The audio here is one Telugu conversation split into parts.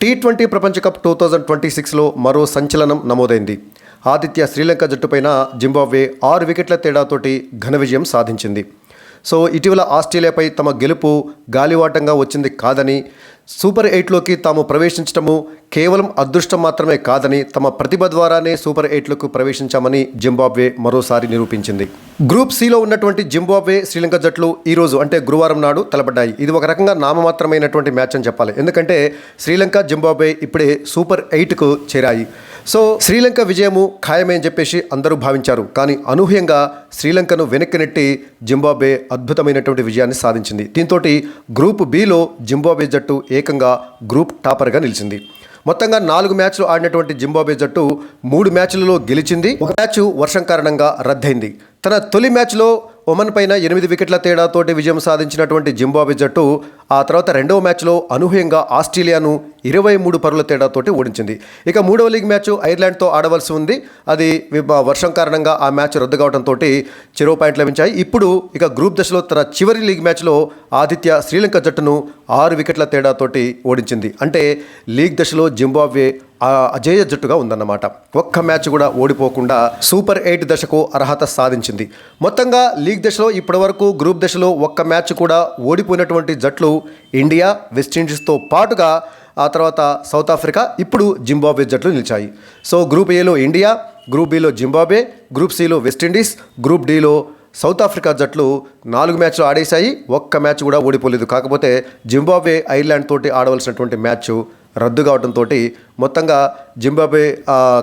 టీ ట్వంటీ ప్రపంచ కప్ టూ థౌజండ్ ట్వంటీ సిక్స్లో మరో సంచలనం నమోదైంది. ఆదిత్య శ్రీలంక జట్టుపైన జింబాబ్వే ఆరు వికెట్ల తేడాతోటి ఘన విజయం సాధించింది. సో ఇటీవల ఆస్ట్రేలియాపై తమ గెలుపు గాలివాటంగా వచ్చింది కాదని సూపర్ ఎయిట్లోకి తాము ప్రవేశించడము కేవలం అదృష్టం మాత్రమే కాదని తమ ప్రతిభ ద్వారానే సూపర్ ఎయిట్లకు ప్రవేశించామని జింబాబ్వే మరోసారి నిరూపించింది. గ్రూప్ సిలో ఉన్నటువంటి జింబాబ్వే శ్రీలంక జట్లు ఈరోజు అంటే గురువారం నాడు తలపడ్డాయి. ఇది ఒక రకంగా నామమాత్రమైనటువంటి మ్యాచ్ అని చెప్పాలి. ఎందుకంటే శ్రీలంక జింబాబ్వే ఇప్పుడే సూపర్ ఎయిట్కు చేరాయి. సో శ్రీలంక విజయము ఖాయమే అని చెప్పేసి అందరూ భావించారు. కానీ అనూహ్యంగా శ్రీలంకను వెనక్కి నెట్టి జింబాబే అద్భుతమైనటువంటి విజయాన్ని సాధించింది. దీంతో గ్రూప్ బిలో జింబాబే జట్టు ఏకంగా గ్రూప్ టాపర్గా నిలిచింది. మొత్తంగా నాలుగు మ్యాచ్లు ఆడినటువంటి జింబాబే జట్టు మూడు మ్యాచ్లలో గెలిచింది. ఒక మ్యాచ్ వర్షం కారణంగా రద్దయింది. తన తొలి మ్యాచ్లో ఒమన్ పైన ఎనిమిది వికెట్ల తేడాతోటి విజయం సాధించినటువంటి జింబాబ్వే జట్టు ఆ తర్వాత రెండవ మ్యాచ్లో అనూహ్యంగా ఆస్ట్రేలియాను ఇరవై మూడు పరుల తేడాతోటి ఓడించింది. ఇక మూడవ లీగ్ మ్యాచ్ ఐర్లాండ్తో ఆడవలసి ఉంది. అది వర్షం కారణంగా ఆ మ్యాచ్ రద్దు కావడంతో చెరో పాయింట్లు లభించాయి. ఇప్పుడు ఇక గ్రూప్ దశలో తన చివరి లీగ్ మ్యాచ్లో ఆదిత్య శ్రీలంక జట్టును ఆరు వికెట్ల తేడాతోటి ఓడించింది. అంటే లీగ్ దశలో జింబాబ్వే అజేయ జట్టుగా ఉందన్నమాట. ఒక్క మ్యాచ్ కూడా ఓడిపోకుండా సూపర్ ఎయిట్ దశకు అర్హత సాధించింది. మొత్తంగా లీగ్ దశలో ఇప్పటివరకు గ్రూప్ దశలో ఒక్క మ్యాచ్ కూడా ఓడిపోయినటువంటి జట్లు ఇండియా వెస్టిండీస్తో పాటుగా ఆ తర్వాత సౌత్ ఆఫ్రికా ఇప్పుడు జింబాబ్వే జట్లు నిలిచాయి. సో గ్రూప్ ఏలో ఇండియా గ్రూప్ బిలో జింబాబ్వే గ్రూప్ సిలో వెస్టిండీస్ గ్రూప్ డిలో సౌత్ ఆఫ్రికా జట్లు నాలుగు మ్యాచ్లు ఆడేశాయి. ఒక్క మ్యాచ్ కూడా ఓడిపోలేదు. కాకపోతే జింబాబ్వే ఐర్లాండ్ తోటి ఆడవలసినటువంటి మ్యాచ్ రద్దు కావడంతో మొత్తంగా జింబాబ్వే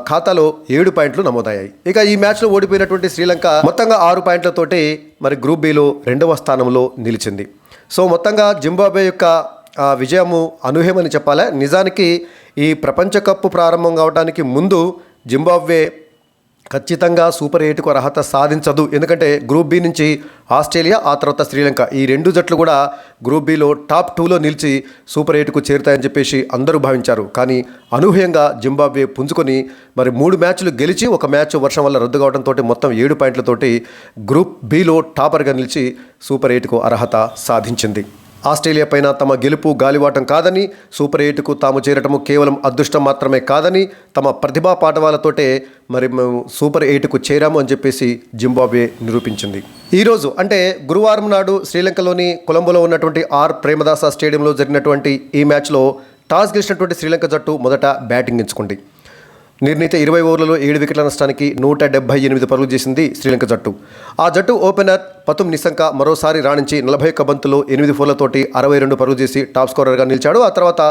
ఖాతాలో ఏడు పాయింట్లు నమోదయ్యాయి. ఇక ఈ మ్యాచ్లో ఓడిపోయినటువంటి శ్రీలంక మొత్తంగా ఆరు పాయింట్లతోటి మరి గ్రూప్ బిలో రెండవ స్థానంలో నిలిచింది. సో మొత్తంగా జింబాబ్వే యొక్క విజయము అనూహ్యమని చెప్పాలి? నిజానికి ఈ ప్రపంచ కప్ ప్రారంభం కావడానికి ముందు జింబాబ్వే ఖచ్చితంగా సూపర్ ఎయిట్కు అర్హత సాధించదు. ఎందుకంటే గ్రూప్ బి నుంచి ఆస్ట్రేలియా ఆ తర్వాత శ్రీలంక. ఈ రెండు జట్లు కూడా గ్రూప్ బిలో టాప్ టూలో నిలిచి సూపర్ ఎయిట్కు చేరుతాయని చెప్పేసి అందరూ భావించారు. కానీ అనూహ్యంగా జింబాబ్వే పుంజుకొని మరి మూడు మ్యాచ్లు గెలిచి ఒక మ్యాచ్ వర్షం వల్ల రద్దు కావడంతో మొత్తం ఏడు పాయింట్లతోటి గ్రూప్ బిలో టాపర్గా నిలిచి సూపర్ ఎయిట్కు అర్హత సాధించింది. ఆస్ట్రేలియా పైన తమ గెలుపు గాలివాటం కాదని సూపర్ ఎయిట్కు తాము చేరటము కేవలం అదృష్టం మాత్రమే కాదని తమ ప్రతిభా పాఠవాలతోటే మరి మేము సూపర్ ఎయిట్కు చేరాము అని చెప్పేసి జింబాబ్వే నిరూపించింది. ఈరోజు అంటే గురువారం నాడు శ్రీలంకలోని కొలంబోలో ఉన్నటువంటి ఆర్ ప్రేమదాస స్టేడియంలో జరిగినటువంటి ఈ మ్యాచ్లో టాస్ గెలిచినటువంటి శ్రీలంక జట్టు మొదట బ్యాటింగ్ ఎంచుకుంది. నిర్ణీత ఇరవై ఓవర్లలో ఏడు వికెట్ల నష్టానికి నూట డెబ్బై ఎనిమిది పరుగులు చేసింది శ్రీలంక జట్టు. ఆ జట్టు ఓపెనర్ పతుం నిశంక మరోసారి రాణించి నలభై ఒక్క బంతులు ఎనిమిది ఫోర్లతోటి అరవై రెండు పరుగులు చేసి టాప్ స్కోరర్గా నిలిచాడు. ఆ తర్వాత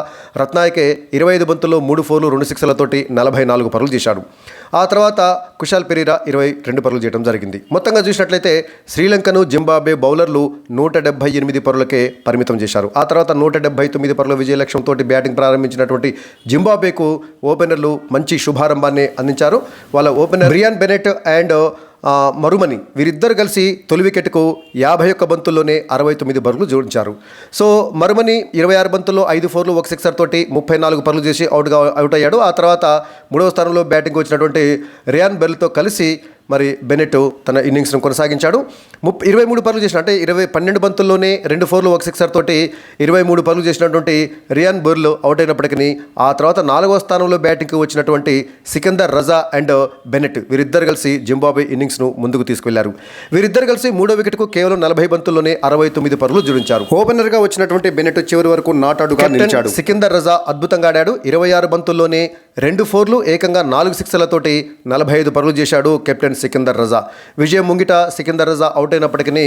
రత్నాయకే ఇరవై ఐదు బంతుల్లో మూడు ఫోర్లు రెండు సిక్స్లతోటి నలభై నాలుగు పరుగులు చేశాడు. ఆ తర్వాత కుషాల్ పెరీరా ఇరవై రెండు పరుగులు చేయడం జరిగింది. మొత్తంగా చూసినట్లయితే శ్రీలంకను జింబాబే బౌలర్లు నూట డెబ్బై ఎనిమిది పరులకే పరిమితం చేశారు. ఆ తర్వాత నూట డెబ్బై తొమ్మిది పరుల విజయ లక్ష్యంతో బ్యాటింగ్ ప్రారంభించినటువంటి జింబాబేకు ఓపెనర్లు మంచి శుభ శుభారంభాన్ని అందించారు. వాళ్ళ opener Ryan Bennett and Marumani Marumani వీరిద్దరు కలిసి తొలి వికెట్కు యాభై ఒక్క బంతుల్లోనే అరవై తొమ్మిది పరుగులు జోడించారు. సో మరుమని ఇరవై ఆరు బంతుల్లో ఐదు ఫోర్లు ఒక సిక్సర్ తోటి ముప్పై నాలుగు పరుగులు చేసి అవుట్గా అవుట్ అయ్యాడు. ఆ తర్వాత మూడవ స్థానంలో బ్యాటింగ్ వచ్చినటువంటి రియాన్ బెల్తో కలిసి మరి బెనెట్ తన ఇన్నింగ్స్ను కొనసాగించాడు. ముప్పై ఇరవై మూడు పరుగులు చేసిన అంటే ఇరవై పన్నెండు బంతుల్లోనే రెండు ఫోర్లు ఒక సిక్సర్ తోటి ఇరవై మూడు పరుగులు చేసినటువంటి రియాన్ బోర్లు అవుట్ అయినప్పటికీ ఆ తర్వాత నాలుగవ స్థానంలో బ్యాటింగ్కి వచ్చినటువంటి సికందర్ రజా అండ్ బెనెట్ వీరిద్దరు కలిసి జింబాబే ఇన్నింగ్స్ను ముందుకు తీసుకెళ్ళారు. వీరిద్దరు కలిసి మూడో వికెట్కు కేవలం నలభై బంతుల్లోనే అరవై తొమ్మిది పరుగులు జోడించారు. ఓపెనర్గా వచ్చినటువంటి బెనెట్ చివరి వరకు నాటాడుగా నిలిచాడు. సికిందర్ రజా అద్భుతంగా ఆడాడు. ఇరవై ఆరు బంతుల్లోనే రెండు ఫోర్లు ఏకంగా నాలుగు సిక్స్లతోటి నలభై ఐదు పరుగులు చేశాడు కెప్టెన్ సికిందర్ రజా. విజయం ముంగిట సికిందర్ రజా అవుట్ అయినప్పటికీ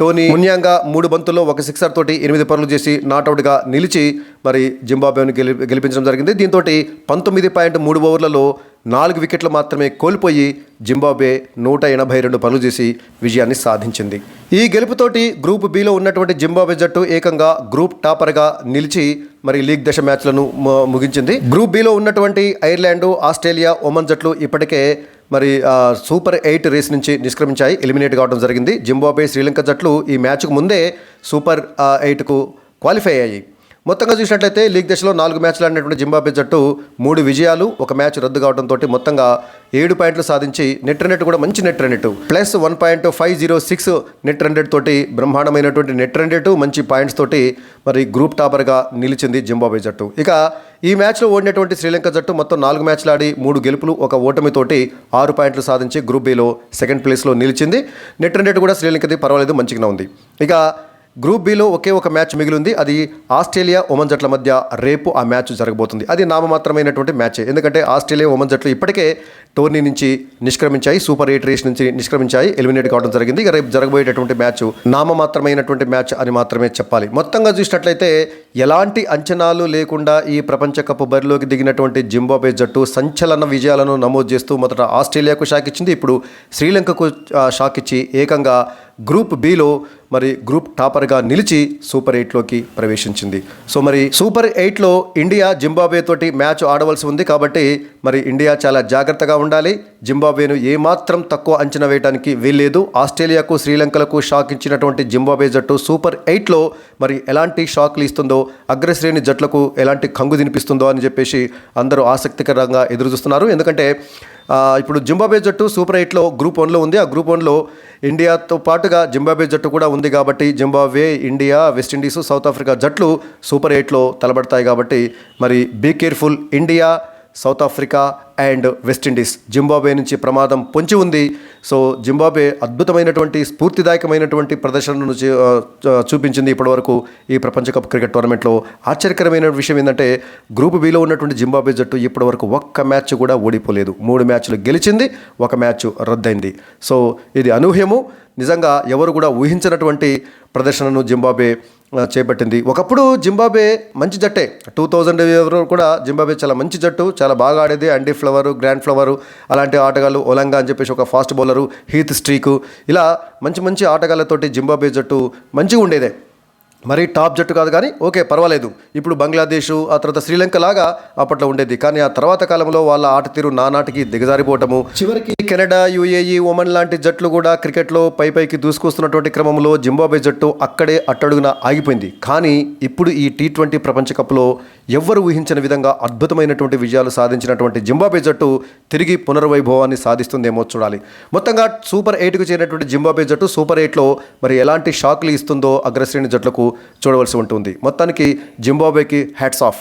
టోనీ మున్యాంగా మూడు బంతుల్లో ఒక సిక్సర్ తోటి ఎనిమిది పనులు చేసి నాట్అవుట్గా నిలిచి మరి జింబాబ్వేను గెలి గెలిపించడం జరిగింది. దీంతో పంతొమ్మిది పాయింట్ మూడు ఓవర్లలో నాలుగు వికెట్లు మాత్రమే కోల్పోయి జింబాబ్వే నూట ఎనభై రెండు పనులు చేసి విజయాన్ని సాధించింది. ఈ గెలుపుతోటి గ్రూప్ బిలో ఉన్నటువంటి జింబాబ్వే జట్టు ఏకంగా గ్రూప్ టాపర్గా నిలిచి మరి లీగ్ దశ మ్యాచ్లను ము- ముగించింది. గ్రూప్ బిలో ఉన్నటువంటి ఐర్లాండ్ ఆస్ట్రేలియా ఒమన్ జట్లు ఇప్పటికే మరి సూపర్ ఎయిట్ రేస్ నుంచి నిష్క్రమించాయి ఎలిమినేట్ కావడం జరిగింది. జింబాబే శ్రీలంక జట్లు ఈ మ్యాచ్కు ముందే సూపర్ ఎయిట్కు క్వాలిఫై అయ్యాయి. మొత్తంగా చూసినట్లయితే లీగ్ దశలో నాలుగు మ్యాచ్లు ఆడినటువంటి జింబాబే జట్టు మూడు విజయాలు ఒక మ్యాచ్ రద్దు కావడంతో మొత్తంగా ఏడు పాయింట్లు సాధించి నెట్ రన్ కూడా మంచి net run plus one point five zero six net run తోటి బ్రహ్మాండమైనటువంటి నెట్ రన్ మంచి పాయింట్స్ తోటి మరి గ్రూప్ టాపర్గా నిలిచింది జింబాబే జట్టు. ఇక ఈ మ్యాచ్లో ఓడినటువంటి శ్రీలంక జట్టు మొత్తం నాలుగు మ్యాచ్లు ఆడి మూడు గెలుపులు ఒక ఓటమితోటి ఆరు పాయింట్లు సాధించి గ్రూప్ బిలో సెకండ్ ప్లేస్లో నిలిచింది. నెట్ రన్ కూడా శ్రీలంకది పర్వాలేదు మంచిగానే ఉంది. ఇక గ్రూప్ బిలో ఒకే ఒక మ్యాచ్ మిగిలింది. అది ఆస్ట్రేలియా ఒమన్ జట్ల మధ్య రేపు ఆ మ్యాచ్ జరగబోతుంది. అది నామమాత్రమైనటువంటి మ్యాచ్. ఎందుకంటే ఆస్ట్రేలియా ఒమన్ జట్లు ఇప్పటికే టోర్నీ నుంచి నిష్క్రమించాయి. సూపర్ ఎయిట్ రేస్ నుంచి నిష్క్రమించాయి. ఎలిమినేట్ కావడం జరిగింది. ఇక రేపు జరగబోయేటటువంటి మ్యాచ్ నామమాత్రమైనటువంటి మ్యాచ్ అని మాత్రమే చెప్పాలి. మొత్తంగా చూసినట్లయితే ఎలాంటి అంచనాలు లేకుండా ఈ ప్రపంచ కప్ బరిలోకి దిగినటువంటి జింబాబే జట్టు సంచలన విజయాలను నమోదు చేస్తూ మొదట ఆస్ట్రేలియాకు షాక్ ఇచ్చింది. ఇప్పుడు శ్రీలంకకు షాక్ ఇచ్చి ఏకంగా గ్రూప్ బిలో మరి గ్రూప్ టాపర్గా నిలిచి సూపర్ ఎయిట్లోకి ప్రవేశించింది. సో మరి సూపర్ ఎయిట్లో ఇండియా జింబాబే తోటి మ్యాచ్ ఆడవలసి ఉంది కాబట్టి మరి ఇండియా చాలా జాగ్రత్తగా ఉండాలి. జింబాబేను ఏమాత్రం తక్కువ అంచనా వేయడానికి వీల్లేదు. ఆస్ట్రేలియాకు శ్రీలంకలకు షాక్ ఇచ్చినటువంటి జింబాబే జట్టు సూపర్ ఎయిట్లో మరి ఎలాంటి షాక్లు ఇస్తుందో అగ్రశ్రేణి జట్లకు ఎలాంటి కంగు తినిపిస్తుందో అని చెప్పేసి అందరూ ఆసక్తికరంగా ఎదురుచూస్తున్నారు. ఎందుకంటే ఇప్పుడు జింబాబే జట్టు సూపర్ ఎయిట్లో గ్రూప్ వన్లో ఉంది. ఆ గ్రూప్ వన్లో ఇండియాతో పాటుగా జింబాబే జట్టు కూడా ఉంది కాబట్టి Zimbabwe India West Indies South Africa జట్లు సూపర్ ఎయిట్లో తలబడతాయి కాబట్టి మరి be careful India South Africa and West Indies Zimbabwe నుంచి ప్రమాదం పొంచి ఉంది. సో జింబాబే అద్భుతమైనటువంటి స్ఫూర్తిదాయకమైనటువంటి ప్రదర్శనను చూ- చూపించింది ఇప్పటివరకు ఈ ప్రపంచ కప్ క్రికెట్ టోర్నమెంట్లో. ఆశ్చర్యకరమైన విషయం ఏంటంటే గ్రూప్ బిలో ఉన్నటువంటి జింబాబే జట్టు ఇప్పటివరకు ఒక్క మ్యాచ్ కూడా ఓడిపోలేదు. మూడు మ్యాచ్లు గెలిచింది ఒక మ్యాచ్ రద్దయింది. సో ఇది అనూహ్యము. నిజంగా ఎవరు కూడా ఊహించినటువంటి ప్రదర్శనను జింబాబే చేపట్టింది. ఒకప్పుడు జింబాబే మంచి జట్టే. టూ థౌజండ్ కూడా జింబాబే చాలా మంచి జట్టు చాలా బాగా ఆడేది. అండీ ఫ్లవరు గ్రాండ్ ఫ్లవరు అలాంటి ఆటగాళ్ళు ఒలంగా అని చెప్పేసి ఒక ఫాస్ట్ బౌలరు హీత్ స్ట్రీకు. ఇలా మంచి మంచి ఆటగాళ్ళతోటి జింబాబే జట్టు మంచిగా ఉండేదే. మరి టాప్ జట్టు కాదు కానీ ఓకే పర్వాలేదు. ఇప్పుడు బంగ్లాదేశ్ ఆ తర్వాత శ్రీలంక లాగా అప్పట్లో ఉండేది. కానీ ఆ తర్వాత కాలంలో వాళ్ళ ఆట తీరు నానాటికి దిగజారిపోవటము. చివరికి కెనడా యుఏఈ ఒమన్ లాంటి జట్లు కూడా క్రికెట్లో పై పైకి దూసుకొస్తున్నటువంటి క్రమంలో జింబాబే జట్టు అక్కడే అట్టడుగున ఆగిపోయింది. కానీ ఇప్పుడు ఈ టీ ట్వంటీ ప్రపంచ కప్లో ఎవ్వరు ఊహించిన విధంగా అద్భుతమైనటువంటి విజయాలు సాధించినటువంటి జింబాబే జట్టు తిరిగి పునర్వైభవాన్ని సాధిస్తుందేమో చూడాలి. మొత్తంగా సూపర్ ఎయిట్కు చేరినటువంటి జింబాబే జట్టు సూపర్ ఎయిట్లో మరి ఎలాంటి షాక్లు ఇస్తుందో అగ్రశ్రేణి జట్లకు చూడవలసి ఉంటుంది. మొత్తానికి జింబాబేకి హ్యాట్స్ ఆఫ్